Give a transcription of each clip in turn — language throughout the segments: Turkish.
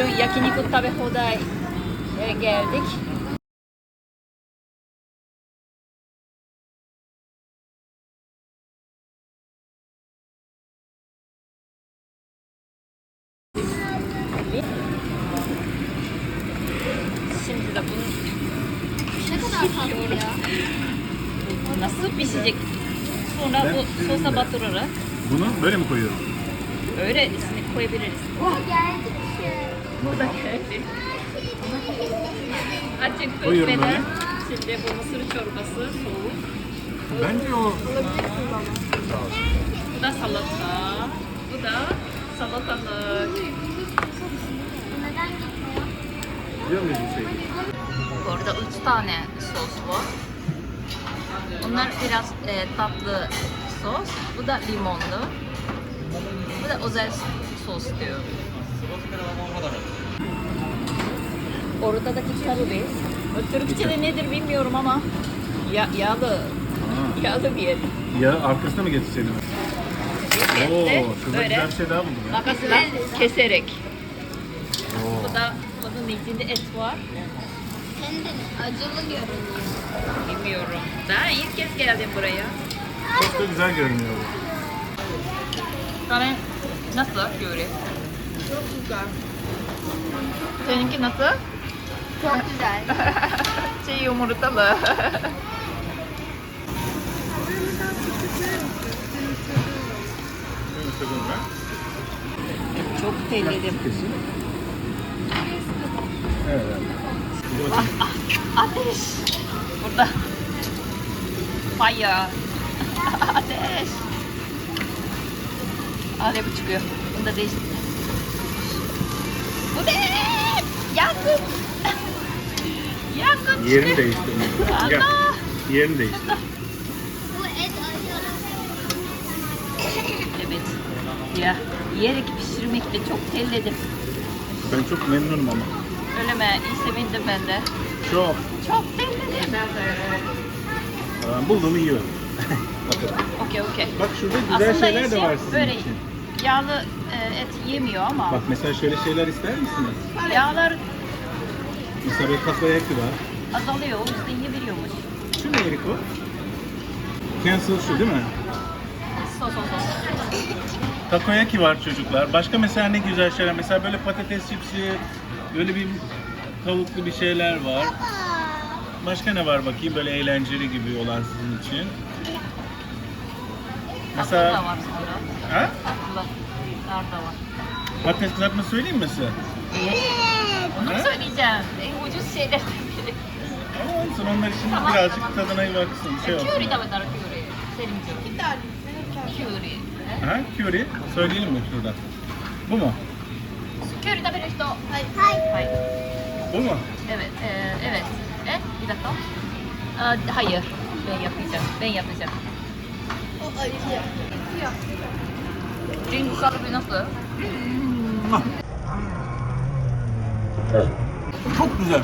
Bugün yakiniku tabe hodai e, geldik. Şimdi de bunu Ne kadar tatlı ya. nasıl pişecek? Sonra Ben- bu sosa batırarak Bunu böyle mi koyuyorum? öyle ismini koyabiliriz. Geldi bir şey. Bu da geldi. Açık köfteden şimdi bu mısır çorbası soğuk. Bence o Bu da salata. Bu da salatalık. Neden gitmiyor? biliyor muyuz bir şey? Orada üç tane sos var. Bunlar biraz e, tatlı sos. Bu da limonlu. Bu da özel sos diyor. Oradaki karides. Türkçe'de nedir bilmiyorum ama ya, yağlı. Aa, Yağlı bir yer. ya arkasına mı geçselim? Oo, şurada böyle güzel bir şey daha buldum ya. makasla keserek. Oo. Bu da bunun içinde et var. Senin de acılı görünüyor. Bilmiyorum. Daha ilk kez geldim buraya. Çok da güzel görünüyor. Karen nasıl Yuri? Çok güzel. Seninki nasıl? Çok güzel. Şey yumurtalı. Çok terledim. Kesin. Evet. evet. Ateş. Burada. Fire. Ateş. Alev çıkıyor. Bunu da değiştir. Bu ne? Yangın. Yangın Yerini çıktı. değiştirmek. Gel. Allah. Yerini değiştir. Bu et. Evet. Ya yiyerek pişirmekte çok terledim. Ben çok memnunum ama. Öyle mi? İyi sevindim ben de. Çok. Çok terledim. Aa, Bulduğumu yiyorum. Bakın. Okey okey. Bak şurada güzel Aslında şeyler de işi var sizin böyle için. yağlı e, et yemiyor ama Bak mesela şöyle şeyler ister misiniz? yağlar Mesela böyle takoyaki var. azalıyor. O yüzden yiyebiliyormuş. Şu ne Eriko? Cancel şu değil mi? Sos sos sos. Takoyaki var çocuklar. Başka mesela ne güzel şeyler. Mesela böyle patates çipsi, böyle bir tavuklu bir şeyler var. Başka ne var bakayım böyle eğlenceli gibi olan sizin için? Tatlı da Mesela var sonra. ha? Nar da var. Patates kızartması söyleyeyim mi size? Onu mu söyleyeceğim? En ucuz şeylerden. Ama olsun onlar için Tamam, birazcık tamam. tadına iyi baksın. Şey olsun. Curry de var curry. Selimciğim. Curry. Ha, curry. Söyleyelim mi şurada? Bu mu? Curry de bir. Hayır. Hayır. Bu mu? Evet. E, evet. E, bir dakika. E, hayır. Ben yapacağım. Ben yapacağım. O acı. Cengiz abi nasıl? Çok güzel.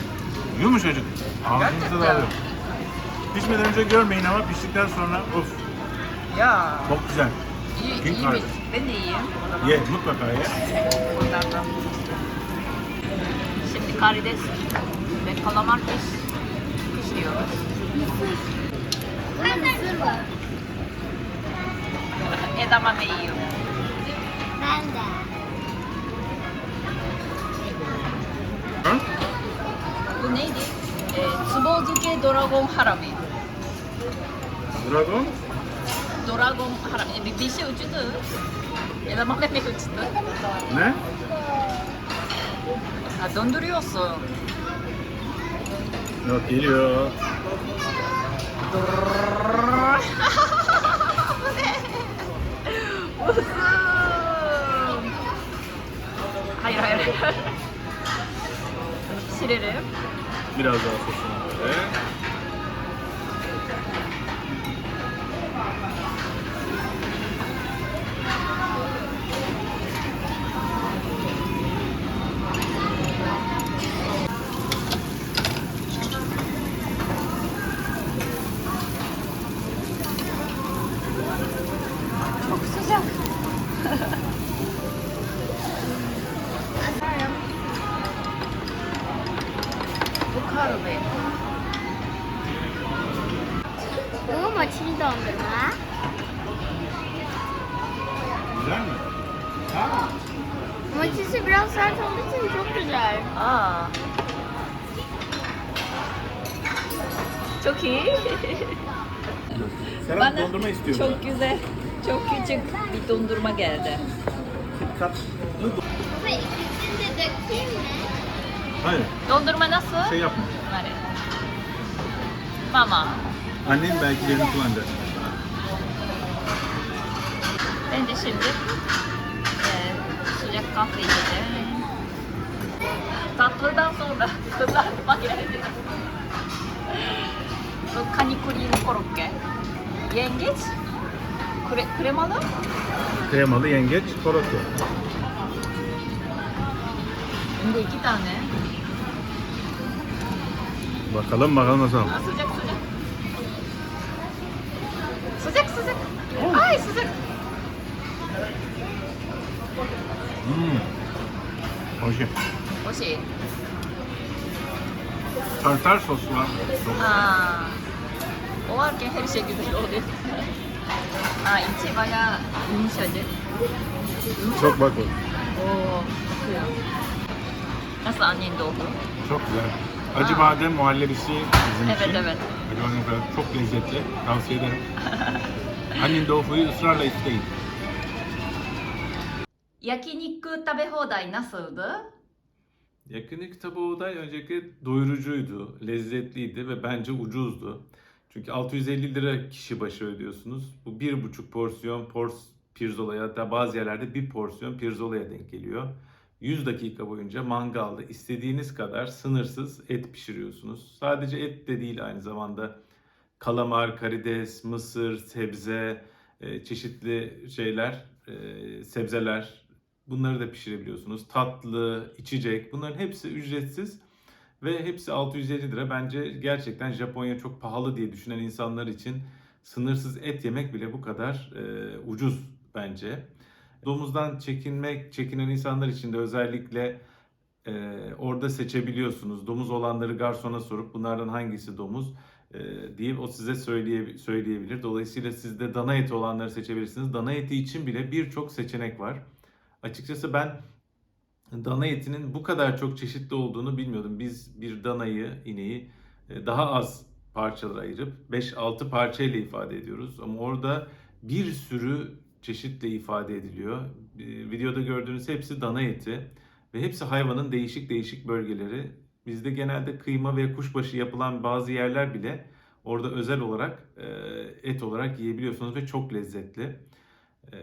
Yumuşacık. Ağzınızda Gerçekten. dağılıyor. Pişmeden önce görmeyin ama piştikten sonra of Ya. çok güzel. İyi, King iyi mi? Arthur. Ben de yiyeyim. Ye mutlaka ye. Bunlardan. Şimdi karides ve kalamar piş, pişiriyoruz. Mısır var. Edamame Tsubozuke Dragon Harami. Dragon. Dragon Harami. E, bir, bir şey uçtu. Edamame mi uçtu? Ne? Ha, donduruyorsun. Yok geliyor. Uzun. Hayır hayır. Pişirelim. Biraz daha sosuna böyle. Çok kalbi. Bu mu çiğ dondurma? Güzel mi? Ha. İçisi biraz sert olduğu için çok güzel. Aa. Çok iyi. Serap Bana dondurma istiyor. çok güzel, çok küçük bir dondurma geldi. Kat. Baba ikisini de dökeyim mi? Hayır. Dondurma nasıl? Şey yapma. Mama. Annem belki birini kullanacak. Ben de şimdi e, sıcak kahve içeceğim. Tatlıdan sonra kızartma geldi. Bu kanikuri korokke. Yengeç. Kre, kremalı. Kremalı yengeç, koroto. Bunda iki tane. Bakalım bakalım nasıl. Aa, sıcak sıcak. Sıcak sıcak. Ay sıcak. Hmm. Hoş. Hoş. Tartar sos var. Aa. O varken her şey güzel oluyor. Aa, içi bayağı yumuşacık. Çok bak Oo. Nasıl annen doldu? Çok güzel. Acı Aa. badem muhallebisi bizim evet, için. Evet evet. Acı badem muhallebisi çok lezzetli. Tavsiye ederim. Annen tofuyu ısrarla isteyin. Yakiniku tabe hodai nasıldı? Yakiniku tabe hodai öncelikle doyurucuydu, lezzetliydi ve bence ucuzdu. Çünkü 650 lira kişi başı ödüyorsunuz. Bu bir buçuk porsiyon pors pirzolaya hatta bazı yerlerde bir porsiyon pirzolaya denk geliyor. 100 dakika boyunca mangalda istediğiniz kadar sınırsız et pişiriyorsunuz. Sadece et de değil aynı zamanda kalamar, karides, mısır, sebze, e, çeşitli şeyler, e, sebzeler bunları da pişirebiliyorsunuz. Tatlı, içecek bunların hepsi ücretsiz ve hepsi 650 lira. Bence gerçekten Japonya çok pahalı diye düşünen insanlar için sınırsız et yemek bile bu kadar e, ucuz bence. Domuzdan çekinmek, çekinen insanlar için de özellikle e, orada seçebiliyorsunuz. Domuz olanları garsona sorup bunlardan hangisi domuz e, diye o size söyleye, söyleyebilir. Dolayısıyla siz de dana eti olanları seçebilirsiniz. Dana eti için bile birçok seçenek var. Açıkçası ben dana etinin bu kadar çok çeşitli olduğunu bilmiyordum. Biz bir danayı, ineği e, daha az parçalara ayırıp 5-6 parçayla ifade ediyoruz. Ama orada bir sürü çeşitle ifade ediliyor. E, Videoda gördüğünüz hepsi dana eti ve hepsi hayvanın değişik değişik bölgeleri. Bizde genelde kıyma ve kuşbaşı yapılan bazı yerler bile orada özel olarak e, et olarak yiyebiliyorsunuz ve çok lezzetli. E,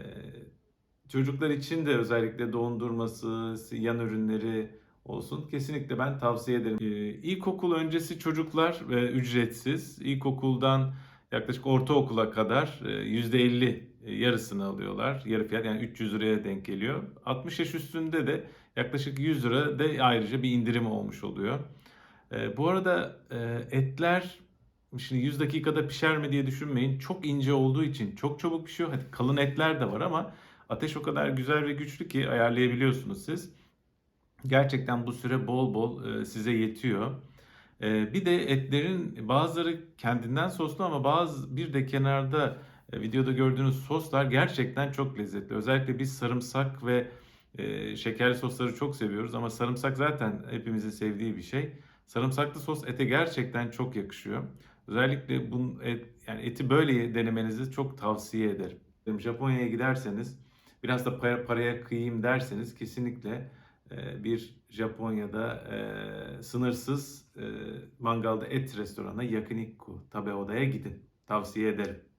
Çocuklar için de özellikle dondurması, yan ürünleri olsun. Kesinlikle ben tavsiye ederim. Ee, İlkokul öncesi çocuklar e, ücretsiz. İlkokuldan yaklaşık ortaokula kadar e, %50 yarısını alıyorlar. Yarı fiyat yani 300 liraya denk geliyor. 60 yaş üstünde de yaklaşık 100 lira da ayrıca bir indirim olmuş oluyor. E, Bu arada e, etler Şimdi 100 dakikada pişer mi diye düşünmeyin. Çok ince olduğu için çok çabuk pişiyor. Hadi kalın etler de var ama ateş o kadar güzel ve güçlü ki ayarlayabiliyorsunuz siz. Gerçekten bu süre bol bol e, size yetiyor. E, Bir de etlerin bazıları kendinden soslu ama bazı bir de kenarda e, videoda gördüğünüz soslar gerçekten çok lezzetli. Özellikle biz sarımsak ve e, şekerli sosları çok seviyoruz ama sarımsak zaten hepimizin sevdiği bir şey. Sarımsaklı sos ete gerçekten çok yakışıyor. Özellikle bu et, yani eti böyle denemenizi çok tavsiye ederim. Japonya'ya giderseniz biraz da para, paraya kıyayım derseniz kesinlikle e, bir Japonya'da e, sınırsız e, mangalda et restoranına Yakiniku Tabeoda'ya gidin. Tavsiye ederim.